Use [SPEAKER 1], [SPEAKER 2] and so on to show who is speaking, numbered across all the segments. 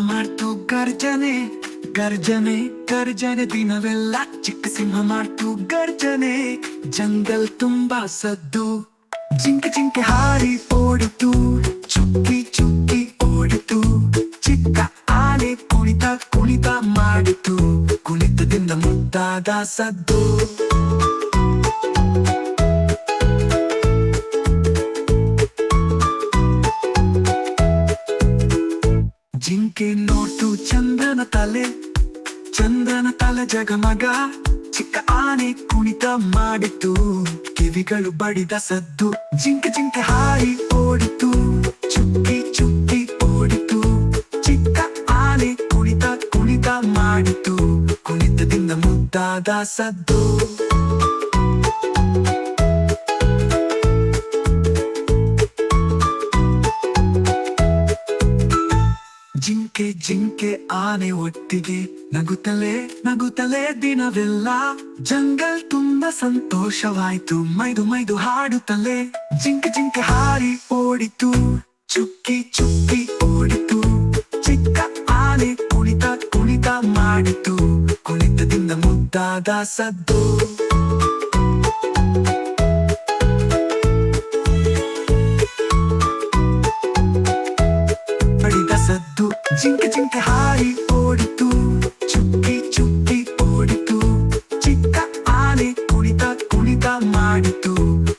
[SPEAKER 1] ಗರ್ಜನೆ ಗರ್ಜನೆ ಗರ್ಜನೆ, ದಿನವೆಲ್ಲ ಚಿಕ್ಕ ಸಿಂಹ ಮಾಡ್ತು ಗರ್ಜನೆ. ಜಂಗಲ್ ತುಂಬಾ ಸದ್ದು. ಜಿಂಕೆ ಜಿಂಕೆ ಹಾರಿ ಓಡಿತು ಚುಕ್ಕಿ ಚುಕ್ಕಿ ಓಡಿತು ಚಿಕ್ಕ ಆನೆ ಕುಣಿತ ಕುಣಿತ ಮಾಡಿತು ಕುಣಿತದಿಂದ ಮುದ್ದಾದ ಸದ್ದು. ಜಿಂಕೆ ನೋಟು ಚಂದನ ತಲೆ. ಚಂದ್ರನ ತಲೆ ಜಗಮಗ ಚಿಕ್ಕ ಆನೆ ಕುಣಿತ ಮಾಡಿತು ಕಿವಿಗಳು ಬಡಿದ ಸದ್ದು. ಜಿಂಕೆ ಜಿಂಕೆ ಹಾರಿ ಓಡಿತು ಚುಕ್ಕಿ ಚುಕ್ಕಿ ಓಡಿತು ಚಿಕ್ಕ ಆನೆ ಕುಣಿತ ಕುಣಿತ ಮಾಡಿತು ಕುಣಿತದಿಂದ ಮುದ್ದಾದ ಸದ್ದು. ಜಿಂಕೆ ಜಿಂಕೆ ಆನೆ ಒಟ್ಟಿಗೆ ನಗುತ್ತಲೇ ನಗುತ್ತಲೇ ದಿನವೆಲ್ಲ. ಜಂಗಲ್ ತುಂಬ ಸಂತೋಷವಾಯ್ತು, ಮೈದು ಮೈದು ಹಾಡುತ್ತಲೇ. ಜಿಂಕೆ ಜಿಂಕೆ ಹಾರಿ ಓಡಿತು, ಚುಕ್ಕಿ ಚುಕ್ಕಿ ಓಡಿತು. ಚಿಕ್ಕ ಆನೆ ಕುಣಿತ ಕುಣಿತ ಮಾಡಿತು. ಕುಣಿತದಿಂದ ಮುದ್ದಾದ ಸದ್ದು.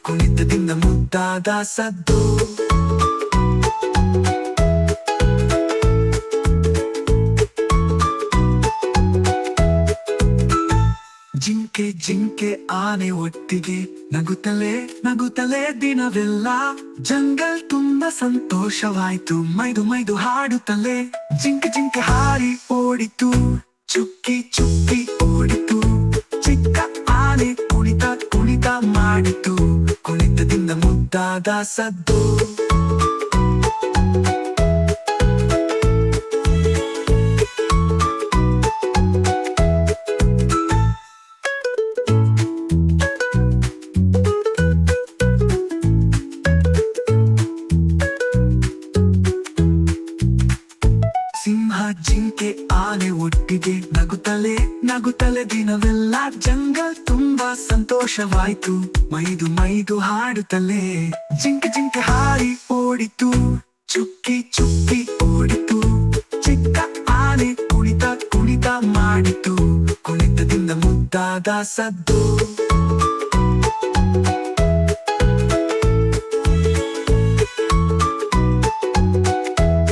[SPEAKER 1] ಕುಣಿತದಿಂದ ಮುದ್ದಾದ ಸದ್ದು. ಜಿಂಕೆ ಜಿಂಕೆ ಆನೆ ಒಟ್ಟಿಗೆ ನಗುತ್ತಲೇ ನಗುತ್ತಲೇ ದಿನವೆಲ್ಲ. ಜಂಗಲ್ ತುಂಬಾ ಸಂತೋಷವಾಯ್ತು, ಮೈದು ಮೈದು ಹಾಡುತ್ತಲೇ. ಜಿಂಕೆ ಜಿಂಕೆ ಹಾರಿ ಓಡಿತು, ಚುಕ್ಕಿ ಚುಕ್ಕಿ ಮುದ್ದಾದ ಸದ್ದು ಸಿಂಹ ಜಿಂಕೆ ಆನೆ ಒಟ್ಟಿಗೆ ನಗುತ್ತಲೇ ನಗುತ್ತಲೇ ದಿನವೆಲ್ಲ ಜಂಗಲ್ ತುಂಬಾ ಸಂತೋಷವಾಯ್ತು. ಮೈದು ಮೈದು ಹಾಡುತ್ತಲೇ. ಜಿಂಕೆ ಜಿಂಕೆ ಹಾರಿ ಓಡಿತು. ಚುಕ್ಕಿ ಚುಕ್ಕಿ ಓಡಿತು. ಚಿಕ್ಕ ಆನೆ ಕುಣಿತ ಕುಣಿತ ಮಾಡಿತು. ಕುಣಿತದಿಂದ ಮುದ್ದಾದ ಸದ್ದು.